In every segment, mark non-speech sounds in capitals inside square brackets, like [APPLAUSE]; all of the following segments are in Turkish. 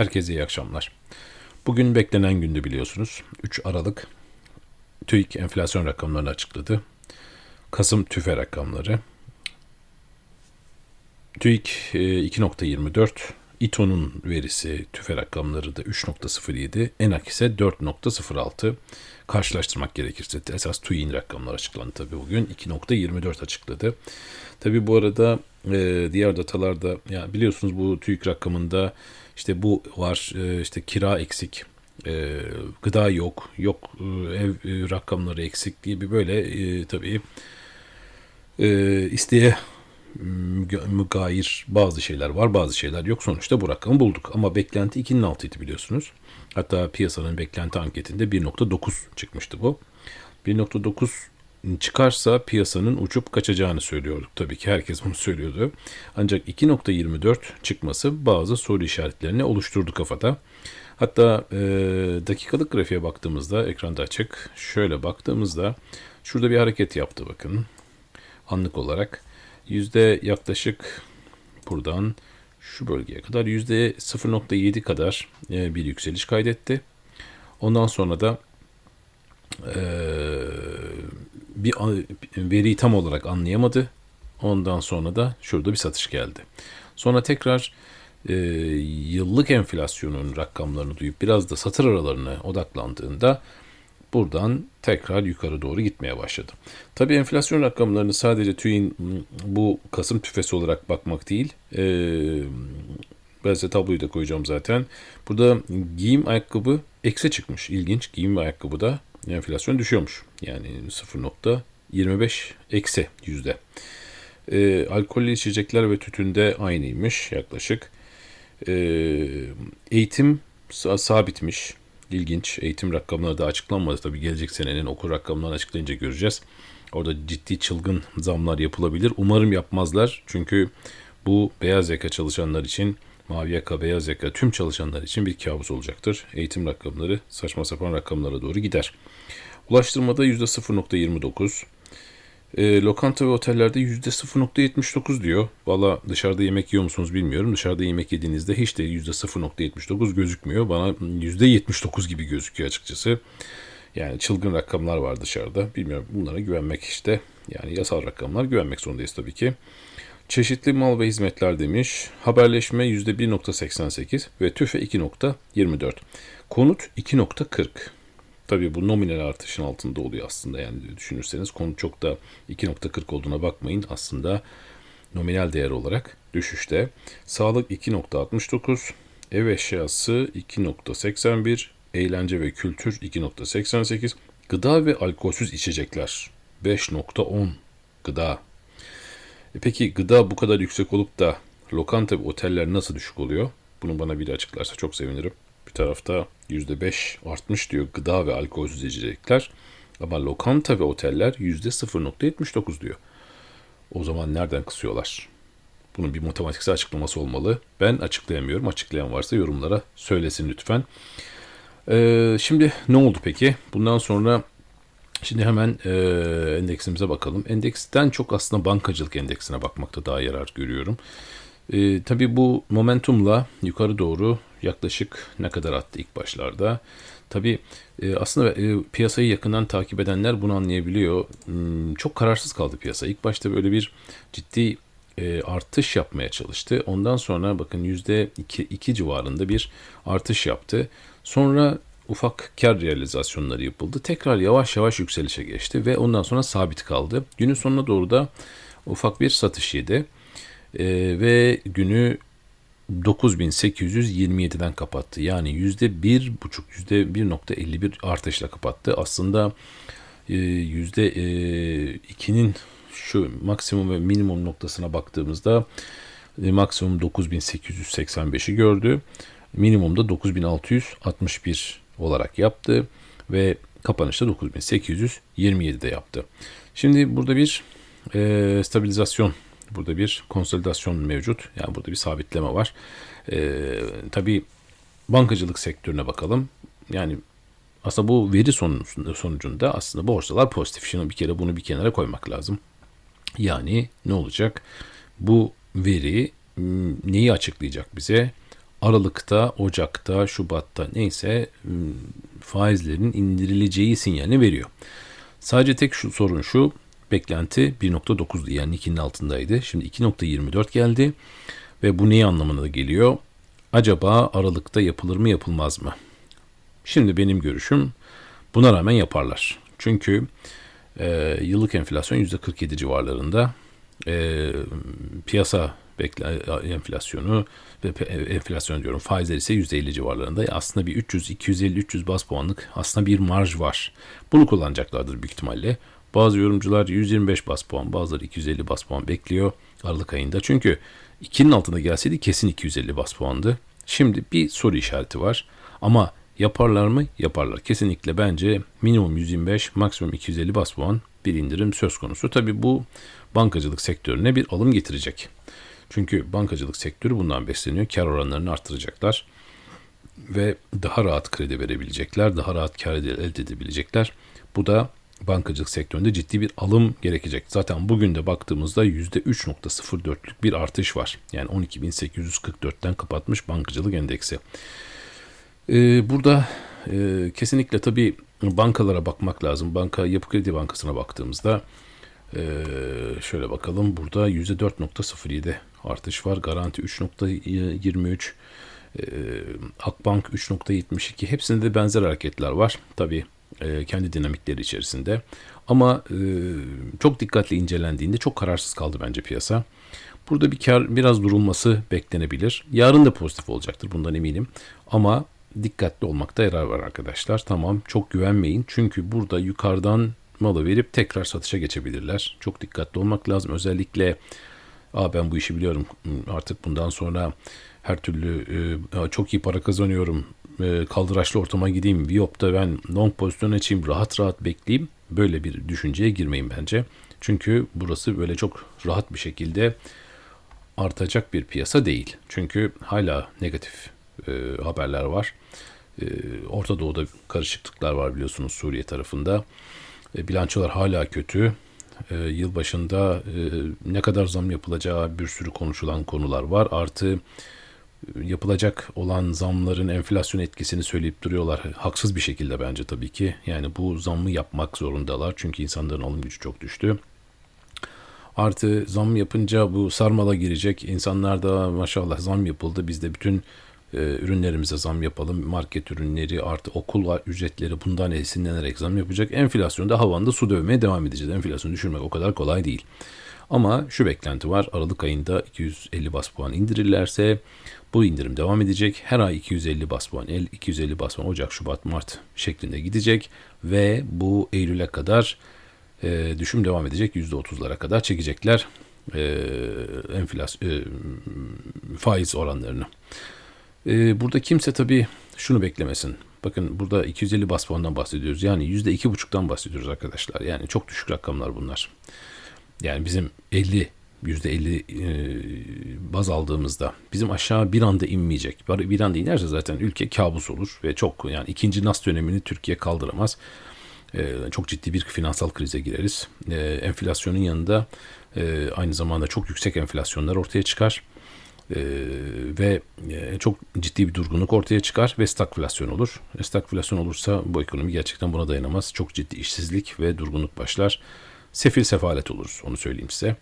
Herkese iyi akşamlar. Bugün beklenen gündü biliyorsunuz. 3 Aralık TÜİK enflasyon rakamlarını açıkladı. Kasım tüfe rakamları. TÜİK e, 2.24, İTO'nun verisi tüfe rakamları da 3.07, ENAK ise 4.06. Karşılaştırmak gerekirse esas TÜİK'in rakamları açıklandı tabii bugün. 2.24 açıkladı. Tabii bu arada e, diğer datalarda ya biliyorsunuz bu TÜİK rakamında işte bu var e, işte kira eksik e, gıda yok yok e, ev e, rakamları eksik diye bir böyle e, tabii e, isteğe müga- mügayir bazı şeyler var bazı şeyler yok. Sonuçta bu rakamı bulduk. Ama beklenti 2'nin altıydı biliyorsunuz. Hatta piyasanın beklenti anketinde 1.9 çıkmıştı bu. 1.9 çıkarsa piyasanın uçup kaçacağını söylüyorduk. Tabii ki herkes bunu söylüyordu. Ancak 2.24 çıkması bazı soru işaretlerini oluşturdu kafada. Hatta e, dakikalık grafiğe baktığımızda ekranda açık. Şöyle baktığımızda şurada bir hareket yaptı bakın. Anlık olarak yüzde yaklaşık buradan şu bölgeye kadar yüzde 0.7 kadar e, bir yükseliş kaydetti. Ondan sonra da bir veriyi tam olarak anlayamadı. Ondan sonra da şurada bir satış geldi. Sonra tekrar e, yıllık enflasyonun rakamlarını duyup biraz da satır aralarına odaklandığında buradan tekrar yukarı doğru gitmeye başladı. Tabii enflasyon rakamlarını sadece TÜİ'nin bu Kasım tüfesi olarak bakmak değil, e, ben size tabloyu da koyacağım zaten. Burada giyim ayakkabı ekse çıkmış. İlginç. Giyim ve ayakkabıda enflasyon düşüyormuş. Yani 0.25 eksi yüzde. E, alkollü içecekler ve tütünde aynıymış yaklaşık. E, eğitim sabitmiş. İlginç. Eğitim rakamları da açıklanmadı. Tabii gelecek senenin okul rakamlarını açıklayınca göreceğiz. Orada ciddi çılgın zamlar yapılabilir. Umarım yapmazlar. Çünkü bu beyaz yaka çalışanlar için, mavi yaka, beyaz yaka tüm çalışanlar için bir kabus olacaktır. Eğitim rakamları saçma sapan rakamlara doğru gider. Ulaştırmada %0.29. E, lokanta ve otellerde %0.79 diyor. Valla dışarıda yemek yiyor musunuz bilmiyorum. Dışarıda yemek yediğinizde hiç de %0.79 gözükmüyor. Bana %79 gibi gözüküyor açıkçası. Yani çılgın rakamlar var dışarıda. Bilmiyorum bunlara güvenmek işte. Yani yasal rakamlar güvenmek zorundayız tabii ki. Çeşitli mal ve hizmetler demiş. Haberleşme %1.88 ve tüfe 2.24. Konut 2.40. Tabii bu nominal artışın altında oluyor aslında yani düşünürseniz konu çok da 2.40 olduğuna bakmayın aslında nominal değer olarak düşüşte. Sağlık 2.69, ev eşyası 2.81, eğlence ve kültür 2.88, gıda ve alkolsüz içecekler 5.10 gıda. E peki gıda bu kadar yüksek olup da lokanta ve oteller nasıl düşük oluyor? Bunu bana biri açıklarsa çok sevinirim. Bir tarafta %5 artmış diyor gıda ve alkolsüz içecekler. Ama lokanta ve oteller %0.79 diyor. O zaman nereden kısıyorlar? Bunun bir matematiksel açıklaması olmalı. Ben açıklayamıyorum. Açıklayan varsa yorumlara söylesin lütfen. Ee, şimdi ne oldu peki? Bundan sonra şimdi hemen e, endeksimize bakalım. Endeksten çok aslında bankacılık endeksine bakmakta daha yarar görüyorum. E, tabii bu momentumla yukarı doğru yaklaşık ne kadar attı ilk başlarda. Tabii e, aslında e, piyasayı yakından takip edenler bunu anlayabiliyor. Hmm, çok kararsız kaldı piyasa. İlk başta böyle bir ciddi e, artış yapmaya çalıştı. Ondan sonra bakın %2 civarında bir artış yaptı. Sonra ufak kar realizasyonları yapıldı. Tekrar yavaş yavaş yükselişe geçti ve ondan sonra sabit kaldı. Günün sonuna doğru da ufak bir satış yedi. E, ve günü 9827'den kapattı. Yani %1,5, %1.51 artışla kapattı. Aslında %2'nin şu maksimum ve minimum noktasına baktığımızda e, maksimum 9885'i gördü. Minimum da 9661 olarak yaptı ve kapanışta 9827'de yaptı. Şimdi burada bir e, stabilizasyon Burada bir konsolidasyon mevcut. Yani burada bir sabitleme var. Ee, tabii bankacılık sektörüne bakalım. Yani aslında bu veri sonucunda aslında borsalar pozitif. Şimdi bir kere bunu bir kenara koymak lazım. Yani ne olacak? Bu veri neyi açıklayacak bize? Aralık'ta, Ocak'ta, Şubat'ta neyse m, faizlerin indirileceği sinyalini veriyor. Sadece tek şu sorun şu, beklenti 1.9'du yani 2'nin altındaydı. Şimdi 2.24 geldi ve bu neyi anlamına geliyor? Acaba Aralık'ta yapılır mı yapılmaz mı? Şimdi benim görüşüm buna rağmen yaparlar. Çünkü e, yıllık enflasyon %47 civarlarında. E, piyasa bekle, enflasyonu ve pe- enflasyon diyorum faizler ise %50 civarlarında. Aslında bir 300 250 300 bas puanlık aslında bir marj var. Bunu kullanacaklardır büyük ihtimalle. Bazı yorumcular 125 bas puan, bazıları 250 bas puan bekliyor Aralık ayında. Çünkü 2'nin altına gelseydi kesin 250 bas puandı. Şimdi bir soru işareti var. Ama yaparlar mı? Yaparlar. Kesinlikle bence minimum 125, maksimum 250 bas puan bir indirim söz konusu. Tabii bu bankacılık sektörüne bir alım getirecek. Çünkü bankacılık sektörü bundan besleniyor. Kar oranlarını arttıracaklar ve daha rahat kredi verebilecekler, daha rahat kar elde edebilecekler. Bu da bankacılık sektöründe ciddi bir alım gerekecek. Zaten bugün de baktığımızda %3.04'lük bir artış var. Yani 12.844'ten kapatmış bankacılık endeksi. Ee, burada e, kesinlikle tabii bankalara bakmak lazım. Banka Yapı Kredi Bankası'na baktığımızda e, şöyle bakalım. Burada %4.07 artış var. Garanti 3.23 e, Akbank 3.72 hepsinde de benzer hareketler var. Tabii e, kendi dinamikleri içerisinde. Ama e, çok dikkatli incelendiğinde çok kararsız kaldı bence piyasa. Burada bir kar biraz durulması beklenebilir. Yarın da pozitif olacaktır bundan eminim. Ama dikkatli olmakta yarar var arkadaşlar. Tamam çok güvenmeyin. Çünkü burada yukarıdan malı verip tekrar satışa geçebilirler. Çok dikkatli olmak lazım. Özellikle Aa, ben bu işi biliyorum artık bundan sonra her türlü e, çok iyi para kazanıyorum e, kaldıraçlı ortama gideyim Viyop'ta ben long pozisyon açayım rahat rahat bekleyeyim böyle bir düşünceye girmeyin bence. Çünkü burası böyle çok rahat bir şekilde artacak bir piyasa değil. Çünkü hala negatif e, haberler var. E, Orta Doğu'da karışıklıklar var biliyorsunuz Suriye tarafında. E, bilançolar hala kötü. E, yılbaşında e, ne kadar zam yapılacağı bir sürü konuşulan konular var. Artı e, yapılacak olan zamların enflasyon etkisini söyleyip duruyorlar. Haksız bir şekilde bence tabii ki. Yani bu zammı yapmak zorundalar. Çünkü insanların alım gücü çok düştü. Artı zam yapınca bu sarmala girecek. İnsanlar da maşallah zam yapıldı. Biz de bütün e, ürünlerimize zam yapalım. Market ürünleri artı okul ücretleri bundan esinlenerek zam yapacak. Enflasyonda havanda su dövmeye devam edeceğiz. Enflasyonu düşürmek o kadar kolay değil. Ama şu beklenti var. Aralık ayında 250 bas puan indirirlerse bu indirim devam edecek. Her ay 250 bas puan, 250 bas puan Ocak, Şubat, Mart şeklinde gidecek ve bu Eylül'e kadar e, düşüm devam edecek. %30'lara kadar çekecekler e, enflasyon e, faiz oranlarını. E, burada kimse tabii şunu beklemesin. Bakın burada 250 bas puandan bahsediyoruz. Yani %2,5'tan bahsediyoruz arkadaşlar. Yani çok düşük rakamlar bunlar. Yani bizim 50 %50 e, baz aldığımızda bizim aşağı bir anda inmeyecek. Bir anda inerse zaten ülke kabus olur ve çok yani ikinci Nas dönemini Türkiye kaldıramaz. E, çok ciddi bir finansal krize gireriz. E, enflasyonun yanında e, aynı zamanda çok yüksek enflasyonlar ortaya çıkar. Ee, ve e, çok ciddi bir durgunluk ortaya çıkar ve stagflasyon olur. E, stagflasyon olursa bu ekonomi gerçekten buna dayanamaz. Çok ciddi işsizlik ve durgunluk başlar. Sefil sefalet oluruz onu söyleyeyim size.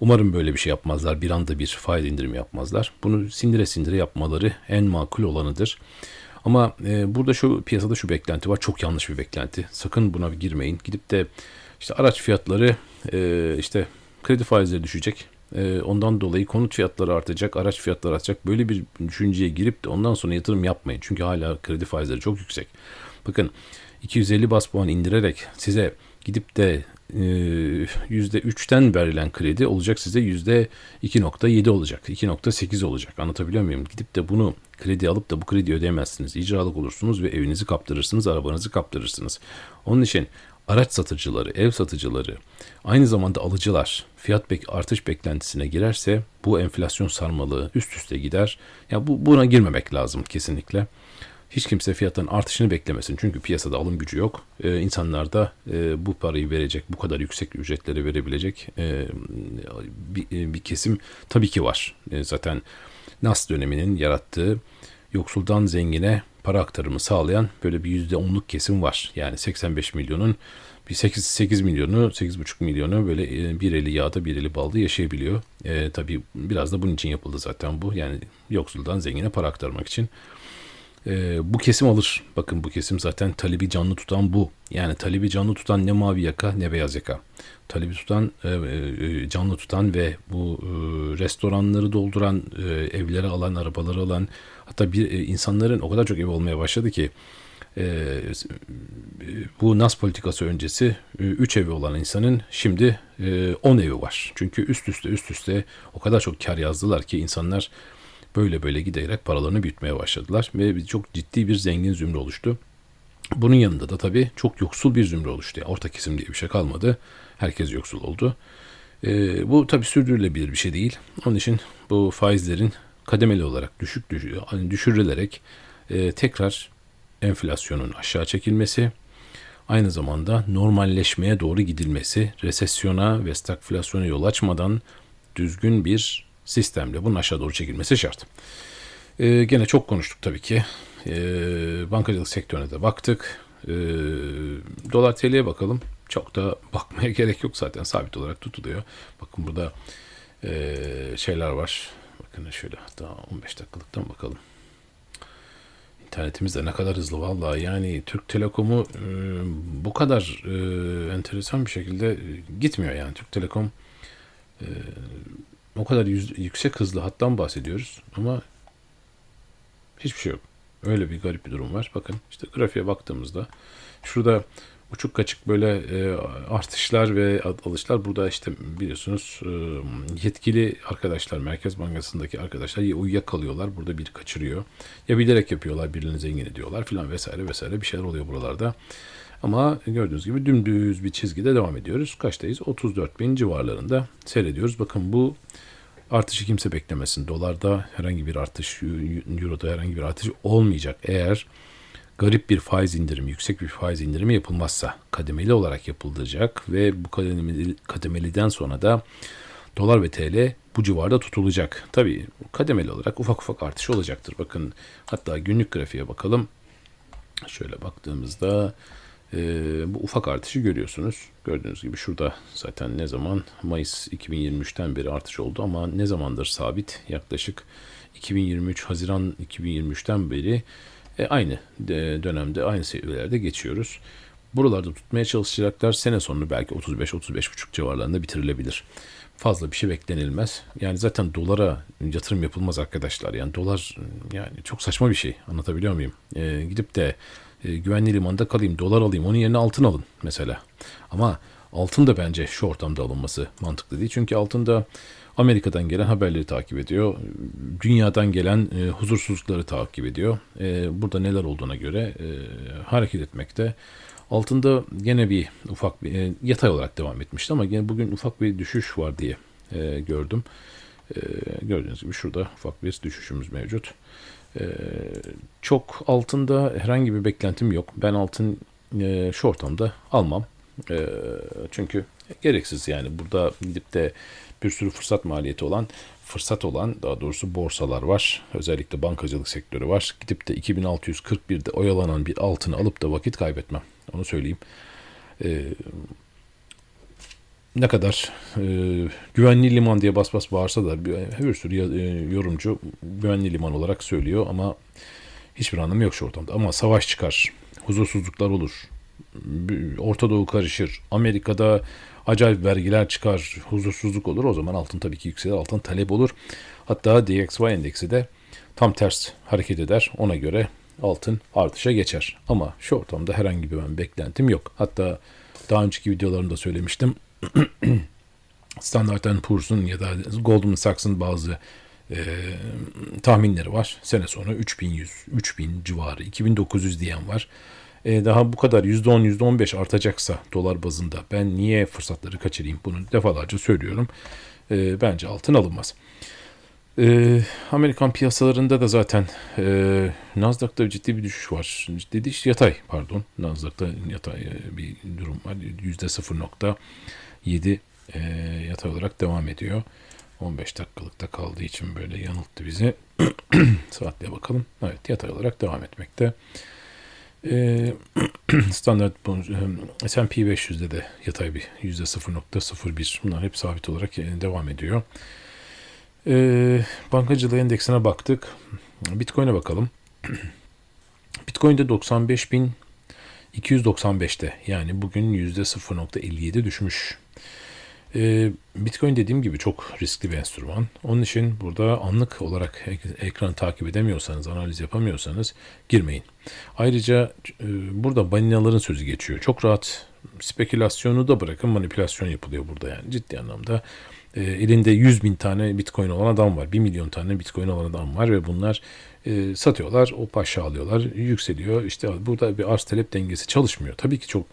Umarım böyle bir şey yapmazlar. Bir anda bir faiz indirimi yapmazlar. Bunu sindire sindire yapmaları en makul olanıdır. Ama e, burada şu piyasada şu beklenti var. Çok yanlış bir beklenti. Sakın buna girmeyin. Gidip de işte araç fiyatları e, işte kredi faizleri düşecek. E, ondan dolayı konut fiyatları artacak, araç fiyatları artacak. Böyle bir düşünceye girip de ondan sonra yatırım yapmayın. Çünkü hala kredi faizleri çok yüksek. Bakın 250 bas puan indirerek size gidip de %3'ten verilen kredi olacak size %2.7 olacak. 2.8 olacak. Anlatabiliyor muyum? Gidip de bunu kredi alıp da bu kredi ödeyemezsiniz. İcralık olursunuz ve evinizi kaptırırsınız, arabanızı kaptırırsınız. Onun için araç satıcıları, ev satıcıları, aynı zamanda alıcılar fiyat bek artış beklentisine girerse bu enflasyon sarmalığı üst üste gider. Ya bu buna girmemek lazım kesinlikle. Hiç kimse fiyatların artışını beklemesin. Çünkü piyasada alım gücü yok. Ee, insanlar da e, bu parayı verecek, bu kadar yüksek ücretleri verebilecek e, bir, bir kesim tabii ki var. E, zaten Nas döneminin yarattığı yoksuldan zengine para aktarımı sağlayan böyle bir yüzde onluk kesim var. Yani 85 milyonun bir 8, 8 milyonu, 8,5 milyonu böyle e, bir eli yağda bir eli balda yaşayabiliyor. E, tabii biraz da bunun için yapıldı zaten bu. Yani yoksuldan zengine para aktarmak için. E, bu kesim alır. Bakın bu kesim zaten talebi canlı tutan bu. Yani talebi canlı tutan ne mavi yaka ne beyaz yaka. Talebi tutan, e, e, canlı tutan ve bu e, restoranları dolduran, e, evleri alan, arabaları alan, hatta bir e, insanların o kadar çok ev olmaya başladı ki e, bu NAS politikası öncesi 3 evi olan insanın şimdi 10 evi var. Çünkü üst üste üst üste o kadar çok kar yazdılar ki insanlar böyle böyle giderek paralarını büyütmeye başladılar ve çok ciddi bir zengin zümre oluştu. Bunun yanında da tabii çok yoksul bir zümre oluştu. Yani orta kesim diye bir şey kalmadı. Herkes yoksul oldu. E, bu tabii sürdürülebilir bir şey değil. Onun için bu faizlerin kademeli olarak düşük düş hani düşürülerek e, tekrar enflasyonun aşağı çekilmesi, aynı zamanda normalleşmeye doğru gidilmesi, resesyona ve stagflasyona yol açmadan düzgün bir sistemle bunun aşağı doğru çekilmesi şart. Ee, gene çok konuştuk tabii ki. Ee, bankacılık sektörüne de baktık. Ee, dolar TL'ye bakalım. Çok da [LAUGHS] bakmaya gerek yok zaten sabit olarak tutuluyor. Bakın burada e, şeyler var. Bakın şöyle hatta 15 dakikalıktan bakalım. İnternetimiz de ne kadar hızlı vallahi yani Türk Telekom'u e, bu kadar e, enteresan bir şekilde e, gitmiyor yani Türk Telekom e, o kadar yüz, yüksek hızlı hattan bahsediyoruz ama hiçbir şey yok. Öyle bir garip bir durum var. Bakın işte grafiğe baktığımızda şurada uçuk kaçık böyle e, artışlar ve alışlar burada işte biliyorsunuz e, yetkili arkadaşlar Merkez Bankası'ndaki arkadaşlar ya uyuyakalıyorlar burada bir kaçırıyor ya bilerek yapıyorlar birilerini zengin ediyorlar filan vesaire vesaire bir şeyler oluyor buralarda. Ama gördüğünüz gibi dümdüz bir çizgide devam ediyoruz. Kaçtayız? 34 bin civarlarında seyrediyoruz. Bakın bu artışı kimse beklemesin. Dolarda herhangi bir artış, Euro'da herhangi bir artış olmayacak. Eğer garip bir faiz indirimi, yüksek bir faiz indirimi yapılmazsa kademeli olarak yapılacak ve bu kademeli, kademeliden sonra da dolar ve TL bu civarda tutulacak. Tabii kademeli olarak ufak ufak artış olacaktır. Bakın hatta günlük grafiğe bakalım. Şöyle baktığımızda e, bu ufak artışı görüyorsunuz. Gördüğünüz gibi şurada zaten ne zaman Mayıs 2023'ten beri artış oldu ama ne zamandır sabit? Yaklaşık 2023 Haziran 2023'ten beri e, aynı dönemde aynı seviyelerde geçiyoruz. Buralarda tutmaya çalışacaklar. Sene sonu belki 35-35,5 civarlarında bitirilebilir. Fazla bir şey beklenilmez. Yani zaten dolara yatırım yapılmaz arkadaşlar. Yani dolar yani çok saçma bir şey. Anlatabiliyor muyum? E, gidip de e, güvenli limanda kalayım, dolar alayım. Onun yerine altın alın mesela. Ama altın da bence şu ortamda alınması mantıklı değil. Çünkü altında Amerika'dan gelen haberleri takip ediyor. Dünyadan gelen e, huzursuzlukları takip ediyor. E, burada neler olduğuna göre e, hareket etmekte. Altında gene bir ufak bir e, yatay olarak devam etmişti ama gene bugün ufak bir düşüş var diye e, gördüm. E, gördüğünüz gibi şurada ufak bir düşüşümüz mevcut. E, çok altında herhangi bir beklentim yok. Ben altın e, şu ortamda almam. E, çünkü gereksiz yani burada gidip de bir sürü fırsat maliyeti olan fırsat olan daha doğrusu borsalar var. Özellikle bankacılık sektörü var. Gidip de 2641'de oyalanan bir altını alıp da vakit kaybetmem. Onu söyleyeyim. Ee, ne kadar e, güvenli liman diye bas bas bağırsa da bir, sürü e, yorumcu güvenli liman olarak söylüyor ama hiçbir anlamı yok şu ortamda. Ama savaş çıkar, huzursuzluklar olur, Orta Doğu karışır, Amerika'da acayip vergiler çıkar, huzursuzluk olur. O zaman altın tabii ki yükselir, altın talep olur. Hatta DXY endeksi de tam ters hareket eder. Ona göre altın artışa geçer. Ama şu ortamda herhangi bir ben beklentim yok. Hatta daha önceki videolarımda söylemiştim. [CLEARS THROAT] Standard Poor's'un ya da Goldman Sachs'ın bazı e, tahminleri var. Sene sonu 3100, 3000 civarı, 2900 diyen var e, daha bu kadar %10 %15 artacaksa dolar bazında ben niye fırsatları kaçırayım bunu defalarca söylüyorum. E, bence altın alınmaz. E, Amerikan piyasalarında da zaten e, Nasdaq'ta ciddi bir düşüş var. Ciddi yatay pardon. Nasdaq'ta yatay e, bir durum var. %0.7 e, yatay olarak devam ediyor. 15 dakikalıkta kaldığı için böyle yanılttı bizi. [CLEARS THROAT] Saatle bakalım. Evet yatay olarak devam etmekte. Ee, [CLEARS THROAT] standart e, S&P 500'de de yatay bir %0.01 bunlar hep sabit olarak e, devam ediyor. Ee, bankacılığı endeksine baktık. Bitcoin'e bakalım. [CLEARS THROAT] Bitcoin'de 95.295'te yani bugün %0.57 düşmüş. Ee, Bitcoin dediğim gibi çok riskli bir enstrüman. Onun için burada anlık olarak ek- ekran takip edemiyorsanız, analiz yapamıyorsanız girmeyin. Ayrıca e, burada balinaların sözü geçiyor. Çok rahat spekülasyonu da bırakın manipülasyon yapılıyor burada yani ciddi anlamda. E, elinde 100 bin tane bitcoin olan adam var. 1 milyon tane bitcoin olan adam var ve bunlar e, satıyorlar, o paşa alıyorlar, yükseliyor. İşte burada bir arz talep dengesi çalışmıyor. Tabii ki çok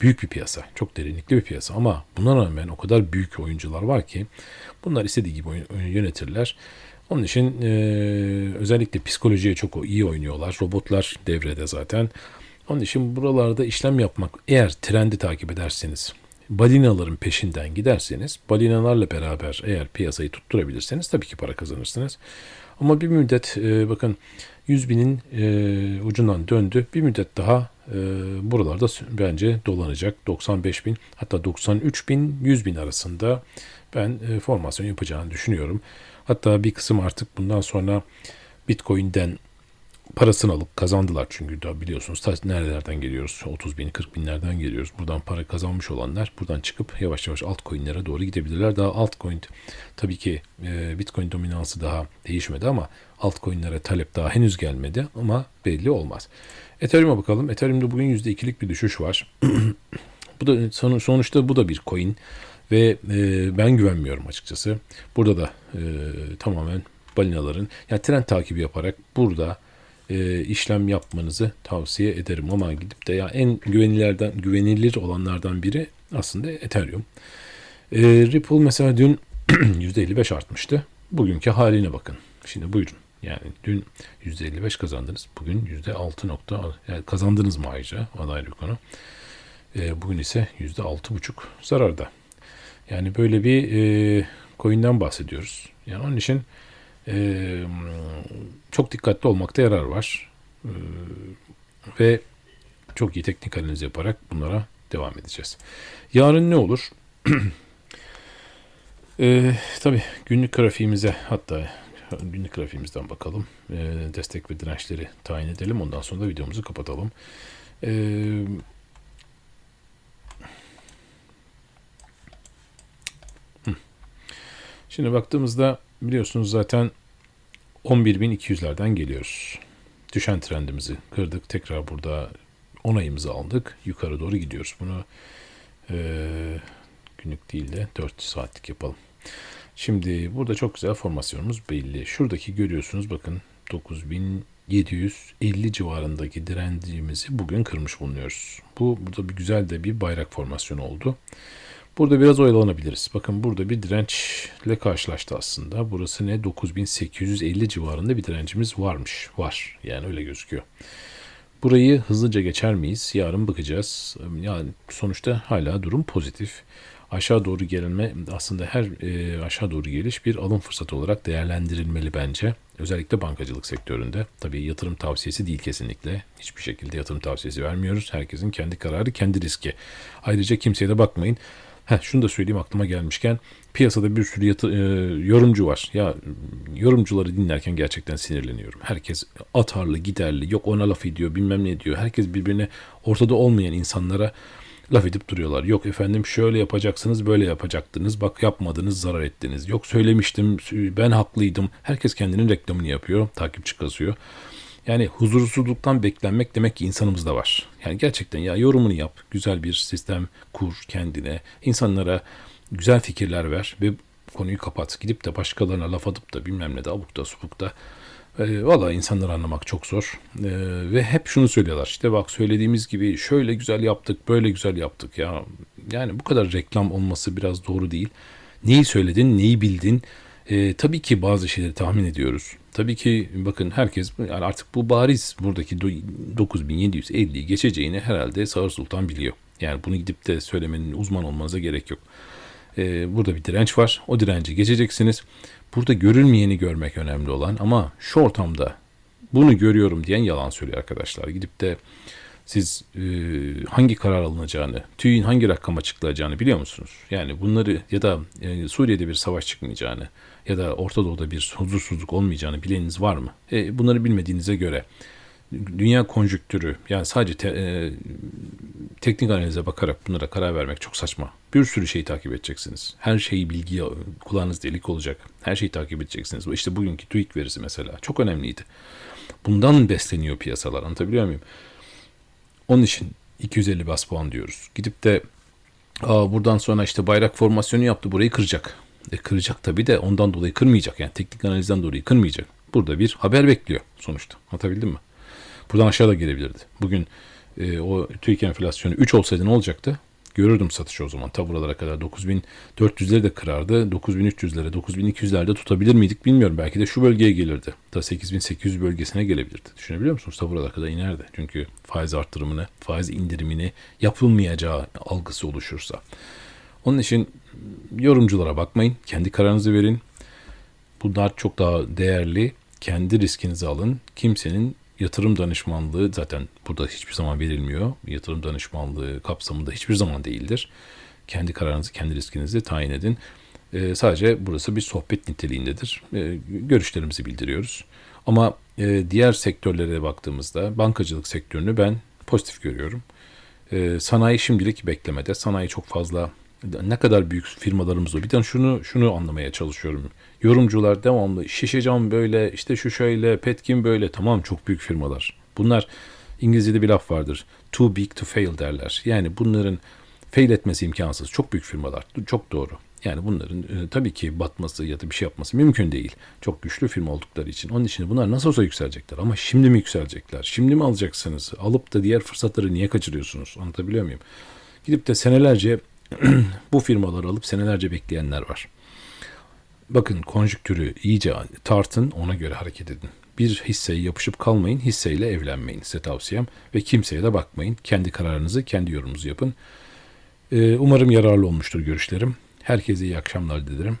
büyük bir piyasa, çok derinlikli bir piyasa ama buna rağmen o kadar büyük oyuncular var ki bunlar istediği gibi yönetirler. Onun için e, özellikle psikolojiye çok iyi oynuyorlar. Robotlar devrede zaten. Onun için buralarda işlem yapmak eğer trendi takip ederseniz, balinaların peşinden giderseniz, balinalarla beraber eğer piyasayı tutturabilirseniz tabii ki para kazanırsınız. Ama bir müddet e, bakın 100 binin e, ucundan döndü. Bir müddet daha e, buralarda bence dolanacak. 95 bin hatta 93 bin 100 bin arasında ben e, formasyon yapacağını düşünüyorum. Hatta bir kısım artık bundan sonra Bitcoin'den parasını alıp kazandılar çünkü da biliyorsunuz ta nerelerden geliyoruz? 30 bin 40 binlerden geliyoruz. Buradan para kazanmış olanlar buradan çıkıp yavaş yavaş altcoin'lere doğru gidebilirler. Daha altcoin tabii ki e, bitcoin dominansı daha değişmedi ama altcoin'lere talep daha henüz gelmedi ama belli olmaz. Ethereum'a bakalım. Ethereum'da bugün %2'lik bir düşüş var. [CLEARS THROAT] Bu da son- sonuçta bu da bir coin ve e, ben güvenmiyorum açıkçası. Burada da e, tamamen balinaların yani trend takibi yaparak burada e, işlem yapmanızı tavsiye ederim ama gidip de ya en güvenilirlerden güvenilir olanlardan biri aslında Ethereum. E, Ripple mesela dün [CLEARS THROAT] %55 artmıştı. Bugünkü haline bakın. Şimdi buyurun. Yani dün %55 kazandınız. Bugün %6 nokta yani kazandınız mı ayrıca? O ayrı konu. E, bugün ise %6,5 zararda. Yani böyle bir e, coin'den bahsediyoruz. Yani onun için e, çok dikkatli olmakta yarar var. E, ve çok iyi teknik analiz yaparak bunlara devam edeceğiz. Yarın ne olur? [CLEARS THROAT] e, tabii günlük grafiğimize hatta günlük grafiğimizden bakalım. E, destek ve dirençleri tayin edelim. Ondan sonra da videomuzu kapatalım. E, [CLEARS THROAT] Şimdi baktığımızda biliyorsunuz zaten 11.200'lerden geliyoruz. Düşen trendimizi kırdık. Tekrar burada onayımızı aldık. Yukarı doğru gidiyoruz. Bunu eee, günlük değil de 4 saatlik yapalım. Şimdi burada çok güzel formasyonumuz belli. Şuradaki görüyorsunuz bakın 9750 civarındaki direncimizi bugün kırmış bulunuyoruz. Bu burada bir güzel de bir bayrak formasyonu oldu. Burada biraz oyalanabiliriz. Bakın burada bir dirençle karşılaştı aslında. Burası ne? 9850 civarında bir direncimiz varmış. Var. Yani öyle gözüküyor. Burayı hızlıca geçer miyiz? Yarın bakacağız. Yani sonuçta hala durum pozitif. Aşağı doğru gelme aslında her e, aşağı doğru geliş bir alım fırsatı olarak değerlendirilmeli bence. Özellikle bankacılık sektöründe. Tabii yatırım tavsiyesi değil kesinlikle. Hiçbir şekilde yatırım tavsiyesi vermiyoruz. Herkesin kendi kararı, kendi riski. Ayrıca kimseye de bakmayın. Heh, şunu da söyleyeyim aklıma gelmişken piyasada bir sürü yatı, e, yorumcu var. Ya yorumcuları dinlerken gerçekten sinirleniyorum. Herkes atarlı, giderli, yok ona laf ediyor, bilmem ne diyor. Herkes birbirine ortada olmayan insanlara laf edip duruyorlar. Yok efendim şöyle yapacaksınız, böyle yapacaktınız. Bak yapmadınız, zarar ettiniz. Yok söylemiştim, ben haklıydım. Herkes kendinin reklamını yapıyor, takipçi kasıyor. Yani huzursuzluktan beklenmek demek ki insanımızda var. Yani gerçekten ya yorumunu yap, güzel bir sistem kur kendine, insanlara güzel fikirler ver ve konuyu kapat. Gidip de başkalarına laf atıp da bilmem ne de abukta subukta e, Valla insanları anlamak çok zor. E, ve hep şunu söylüyorlar. İşte bak söylediğimiz gibi şöyle güzel yaptık, böyle güzel yaptık ya. Yani bu kadar reklam olması biraz doğru değil. Neyi söyledin, neyi bildin? E, tabii ki bazı şeyleri tahmin ediyoruz. Tabii ki bakın herkes yani artık bu bariz buradaki do- 9750'yi geçeceğini herhalde Sağır Sultan biliyor. Yani bunu gidip de söylemenin uzman olmanıza gerek yok. Ee, burada bir direnç var. O direnci geçeceksiniz. Burada görülmeyeni görmek önemli olan ama şu ortamda bunu görüyorum diyen yalan söylüyor arkadaşlar. Gidip de siz e, hangi karar alınacağını, TÜİ'nin hangi rakam açıklayacağını biliyor musunuz? Yani bunları ya da e, Suriye'de bir savaş çıkmayacağını ya da Orta Doğu'da bir huzursuzluk olmayacağını bileniniz var mı? E, bunları bilmediğinize göre dünya konjüktürü yani sadece te, e, teknik analize bakarak bunlara karar vermek çok saçma. Bir sürü şeyi takip edeceksiniz. Her şeyi bilgiye kulağınız delik olacak. Her şeyi takip edeceksiniz. İşte bugünkü TÜİK verisi mesela çok önemliydi. Bundan besleniyor piyasalar anlatabiliyor muyum? Onun için 250 bas puan diyoruz. Gidip de Aa, buradan sonra işte bayrak formasyonu yaptı burayı kıracak. E, kıracak tabii de ondan dolayı kırmayacak. Yani teknik analizden dolayı kırmayacak. Burada bir haber bekliyor sonuçta. Anlatabildim mi? Buradan aşağı da gelebilirdi. Bugün e, o TÜİK enflasyonu 3 olsaydı ne olacaktı? Görürdüm satışı o zaman. Ta buralara kadar 9400'leri de kırardı. 9300'lere, 9200'lerde tutabilir miydik bilmiyorum. Belki de şu bölgeye gelirdi. Ta 8800 bölgesine gelebilirdi. Düşünebiliyor musunuz? Ta buralara kadar inerdi. Çünkü faiz artırımını, faiz indirimini yapılmayacağı algısı oluşursa. Onun için yorumculara bakmayın. Kendi kararınızı verin. Bunlar çok daha değerli. Kendi riskinizi alın. Kimsenin yatırım danışmanlığı zaten burada hiçbir zaman verilmiyor. Yatırım danışmanlığı kapsamında hiçbir zaman değildir. Kendi kararınızı, kendi riskinizi tayin edin. Ee, sadece burası bir sohbet niteliğindedir. Ee, görüşlerimizi bildiriyoruz. Ama e, diğer sektörlere baktığımızda bankacılık sektörünü ben pozitif görüyorum. Ee, sanayi şimdilik beklemede. Sanayi çok fazla ne kadar büyük firmalarımız var. Bir tane şunu şunu anlamaya çalışıyorum. Yorumcular devamlı şişeceğim böyle işte şu şöyle Petkim böyle tamam çok büyük firmalar. Bunlar İngilizce'de bir laf vardır. Too big to fail derler. Yani bunların fail etmesi imkansız. Çok büyük firmalar. Çok doğru. Yani bunların e, tabii ki batması ya da bir şey yapması mümkün değil. Çok güçlü firma oldukları için. Onun için bunlar nasıl olsa yükselecekler. Ama şimdi mi yükselecekler? Şimdi mi alacaksınız? Alıp da diğer fırsatları niye kaçırıyorsunuz? Anlatabiliyor muyum? Gidip de senelerce bu firmaları alıp senelerce bekleyenler var. Bakın konjüktürü iyice tartın ona göre hareket edin. Bir hisseye yapışıp kalmayın, hisseyle evlenmeyin size tavsiyem. Ve kimseye de bakmayın. Kendi kararınızı, kendi yorumunuzu yapın. Ee, umarım yararlı olmuştur görüşlerim. Herkese iyi akşamlar dilerim.